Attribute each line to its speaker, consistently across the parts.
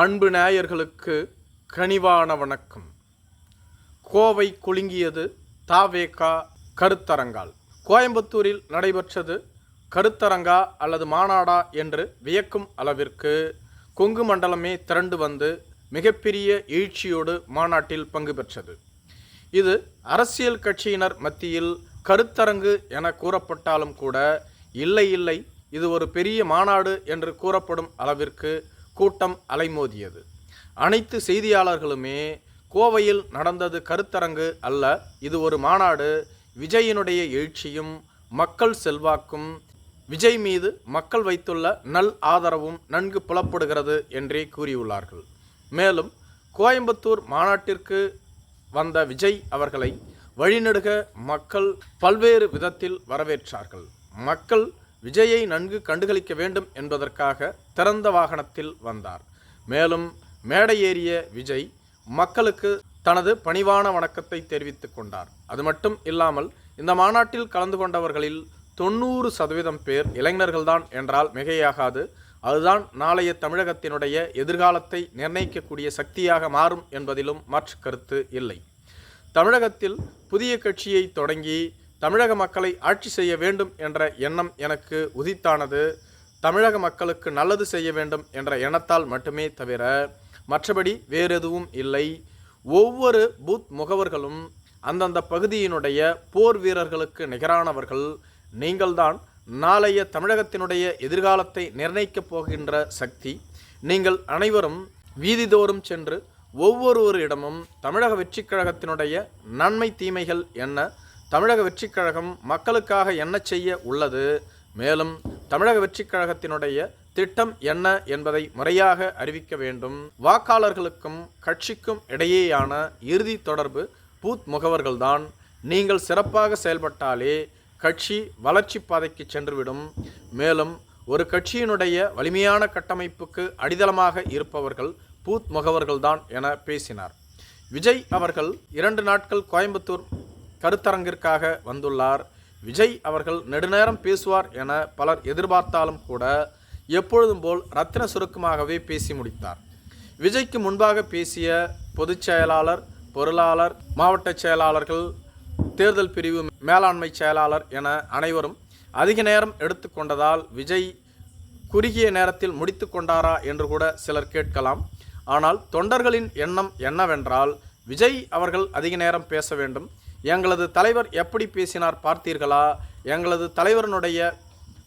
Speaker 1: அன்பு நேயர்களுக்கு கனிவான வணக்கம். கோவை குலுங்கியது தாவேகா கருத்தரங்கால். கோயம்புத்தூரில் நடைபெற்றது கருத்தரங்கா அல்லது மாநாடா என்று வியக்கும் அளவிற்கு கொங்கு மண்டலமே திரண்டு வந்து மிகப்பெரிய எழுச்சியோடு மாநாட்டில் பங்கு பெற்றது. இது அரசியல் கட்சியினர் மத்தியில் கருத்தரங்கு என கூறப்பட்டாலும் கூட இல்லை இல்லை இது ஒரு பெரிய மாநாடு என்று கூறப்படும் அளவிற்கு கூட்டம் அலைமோதியது. அனைத்து செய்தியாளர்களுமே கோவையில் நடந்தது கருத்தரங்கு அல்ல. இது ஒரு மாநாடு. விஜயினுடைய எழுச்சியும் மக்கள் செல்வாக்கும் விஜய் மீது மக்கள் வைத்துள்ள நல் ஆதரவும் நன்கு புலப்படுகிறது என்றே கூறியுள்ளார்கள். மேலும் கோயம்புத்தூர் மாநாட்டிற்கு வந்த விஜய் அவர்களை வழிநடுக மக்கள் பல்வேறு விதத்தில் வரவேற்றார்கள். மக்கள் விஜயை நன்கு கண்டுகளிக்க வேண்டும் என்பதற்காக திறந்த வாகனத்தில் வந்தார். மேலும் மேடையேறிய விஜய் மக்களுக்கு தனது பணிவான வணக்கத்தை தெரிவித்து கொண்டார். அது மட்டும் இல்லாமல் இந்த மாநாட்டில் கலந்து கொண்டவர்களில் தொண்ணூறு சதவீதம் பேர் இளைஞர்கள்தான் என்றால் மிகையாகாது. அதுதான் நாளைய தமிழகத்தினுடைய எதிர்காலத்தை நிர்ணயிக்கக்கூடிய சக்தியாக மாறும் என்பதிலும் மாற்று கருத்து இல்லை. தமிழகத்தில் புதிய கட்சியை தொடங்கி தமிழக மக்களை ஆட்சி செய்ய வேண்டும் என்ற எண்ணம் எனக்கு உதித்தானது. தமிழக மக்களுக்கு நல்லது செய்ய வேண்டும் என்ற எண்ணத்தால் மட்டுமே தவிர மற்றபடி வேறு எதுவும் இல்லை. ஒவ்வொரு பூத் முகவர்களும் அந்தந்த பகுதியினுடைய போர் வீரர்களுக்கு நிகரானவர்கள். நீங்கள்தான் நாளைய தமிழகத்தினுடைய எதிர்காலத்தை நிர்ணயிக்கப் போகின்ற சக்தி. நீங்கள் அனைவரும் வீதிதோறும் சென்று ஒவ்வொருவரிடமும் தமிழக வெற்றிக் கழகத்தினுடைய நன்மை தீமைகள் என்ன? தமிழக வெற்றிக் கழகம் மக்களுக்காக என்ன செய்ய உள்ளது? மேலும் தமிழக வெற்றிக் கழகத்தினுடைய திட்டம் என்ன என்பதை முறையாக அறிவிக்க வேண்டும். வாக்காளர்களுக்கும் கட்சிக்கும் இடையேயான இறுதி தொடர்பு பூத் முகவர்கள்தான். நீங்கள் சிறப்பாக செயல்பட்டாலே கட்சி வளர்ச்சி பாதைக்கு சென்றுவிடும். மேலும் ஒரு கட்சியினுடைய வலிமையான கட்டமைப்புக்கு அடித்தளமாக இருப்பவர்கள் பூத் முகவர்கள்தான் என பேசினார். விஜய் அவர்கள் இரண்டு நாட்கள் கோயம்புத்தூர் கருத்தரங்கிற்காக வந்துள்ளார். விஜய் அவர்கள் நெடுநேரம் பேசுவார் என பலர் எதிர்பார்த்தாலும் கூட எப்பொழுதும் போல் ரத்தின சுருக்கமாகவே பேசி முடித்தார். விஜய்க்கு முன்பாக பேசிய பொதுச் செயலாளர் பொருளாளர் மாவட்ட செயலாளர்கள் தேர்தல் பிரிவு மேலாண்மை செயலாளர் என அனைவரும் அதிக நேரம் எடுத்துக்கொண்டதால் விஜய் குறுகிய நேரத்தில் முடித்து கொண்டாரா என்று கூட சிலர் கேட்கலாம். ஆனால் தொண்டர்களின் எண்ணம் என்னவென்றால் விஜய் அவர்கள் அதிக நேரம் பேச வேண்டும். எங்களது தலைவர் எப்படி பேசினார் பார்த்தீர்களா? எங்களது தலைவரனுடைய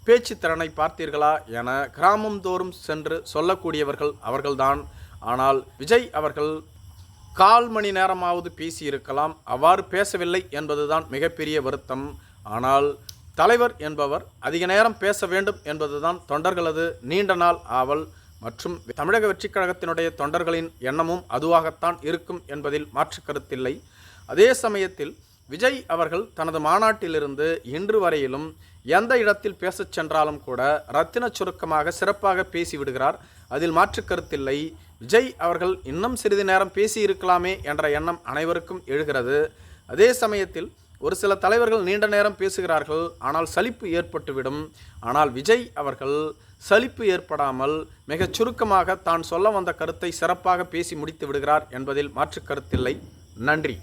Speaker 1: பேச்சு திறனை பார்த்தீர்களா? என கிராமம் தோறும் சென்று சொல்லக்கூடியவர்கள் அவர்கள்தான். ஆனால் விஜய் அவர்கள் கால் மணி நேரமாவது பேசியிருக்கலாம். அவ்வாறு பேசவில்லை என்பதுதான் மிகப்பெரிய வருத்தம். ஆனால் தலைவர் என்பவர் அதிக நேரம் பேச வேண்டும் என்பதுதான் தொண்டர்களது நீண்ட நாள் ஆவல். மற்றும் தமிழக வெற்றிக் கழகத்தினுடைய தொண்டர்களின் எண்ணமும் அதுவாகத்தான் இருக்கும் என்பதில் மாற்று கருத்தில்லை. அதே சமயத்தில் விஜய் அவர்கள் தனது மாநாட்டிலிருந்து இன்று வரையிலும் எந்த இடத்தில் பேசச் சென்றாலும் கூட ரத்தின சுருக்கமாக சிறப்பாக பேசிவிடுகிறார் அதில் மாற்று கருத்தில்லை. விஜய் அவர்கள் இன்னும் சிறிது நேரம் பேசியிருக்கலாமே என்ற எண்ணம் அனைவருக்கும் எழுகிறது. அதே சமயத்தில் ஒரு சில தலைவர்கள் நீண்ட நேரம் பேசுகிறார்கள். ஆனால் சலிப்பு ஏற்பட்டுவிடும். ஆனால் விஜய் அவர்கள் சலிப்பு ஏற்படாமல் மிகச் சுருக்கமாக தான் சொல்ல வந்த கருத்தை சிறப்பாக பேசி முடித்து விடுகிறார் என்பதில் மாற்று கருத்தில்லை. நன்றி.